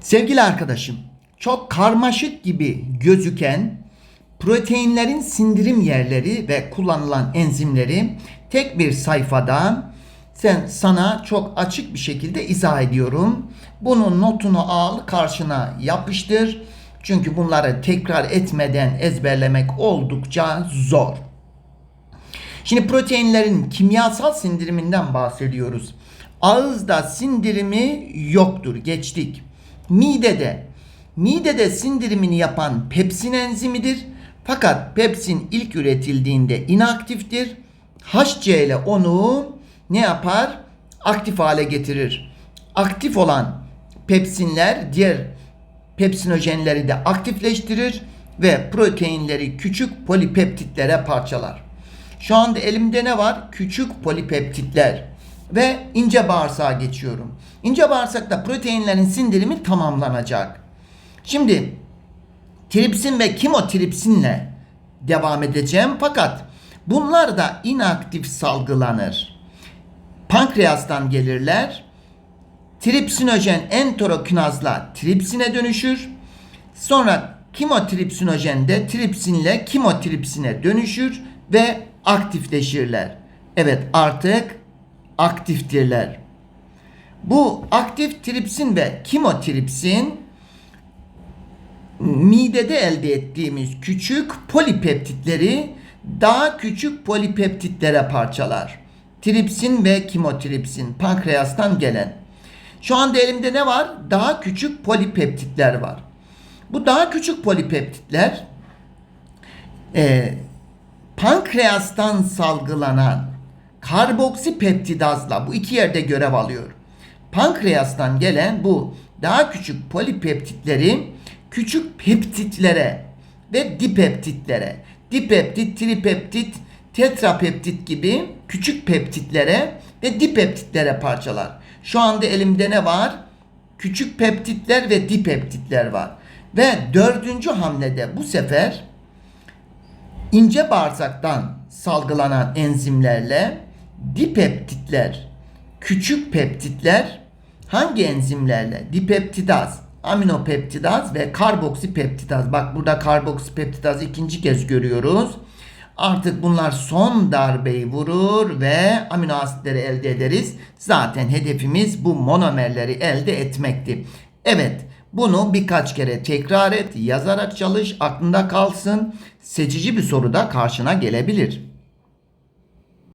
Sevgili arkadaşım, çok karmaşık gibi gözüken proteinlerin sindirim yerleri ve kullanılan enzimleri tek bir sayfada sen sana çok açık bir şekilde izah ediyorum. Bunun notunu al, karşına yapıştır. Çünkü bunları tekrar etmeden ezberlemek oldukça zor. Şimdi proteinlerin kimyasal sindiriminden bahsediyoruz. Ağızda sindirimi yoktur. Geçtik. Midede. Midede sindirimini yapan pepsin enzimidir. Fakat pepsin ilk üretildiğinde inaktiftir. HCl onu ne yapar? Aktif hale getirir. Aktif olan pepsinler diğer pepsinojenleri de aktifleştirir ve proteinleri küçük polipeptitlere parçalar. Şu anda elimde ne var? Küçük polipeptitler ve ince bağırsağa geçiyorum. İnce bağırsakta proteinlerin sindirimi tamamlanacak. Şimdi tripsin ve kimotripsinle devam edeceğim fakat bunlar da inaktif salgılanır. Pankreastan gelirler. Tripsinojen enterokinazla tripsine dönüşür. Sonra kimotripsinojen de tripsinle kimotripsine dönüşür ve aktifleşirler. Evet artık aktiftirler. Bu aktif tripsin ve kimotripsin midede elde ettiğimiz küçük polipeptitleri daha küçük polipeptitlere parçalar. Tripsin ve kimotripsin pankreastan gelen. Şu anda elimde ne var? Daha küçük polipeptitler var. Bu daha küçük polipeptitler e, pankreastan salgılanan karboksipeptidazla bu iki yerde görev alıyor. Pankreastan gelen bu daha küçük polipeptitleri küçük peptitlere ve dipeptitlere, dipeptit, tripeptit, tetrapeptit gibi küçük peptitlere ve dipeptitlere parçalar. Şu anda elimde ne var? Küçük peptitler ve dipeptitler var. Ve dördüncü hamlede bu sefer ince bağırsaktan salgılanan enzimlerle dipeptitler, küçük peptitler hangi enzimlerle? Dipeptidaz, aminopeptidaz ve karboksipeptidaz. Bak burada karboksipeptidaz ikinci kez görüyoruz. Artık bunlar son darbeyi vurur ve amino asitleri elde ederiz. Zaten hedefimiz bu monomerleri elde etmekti. Evet, bunu birkaç kere tekrar et, yazarak çalış, aklında kalsın. Seçici bir soru da karşına gelebilir.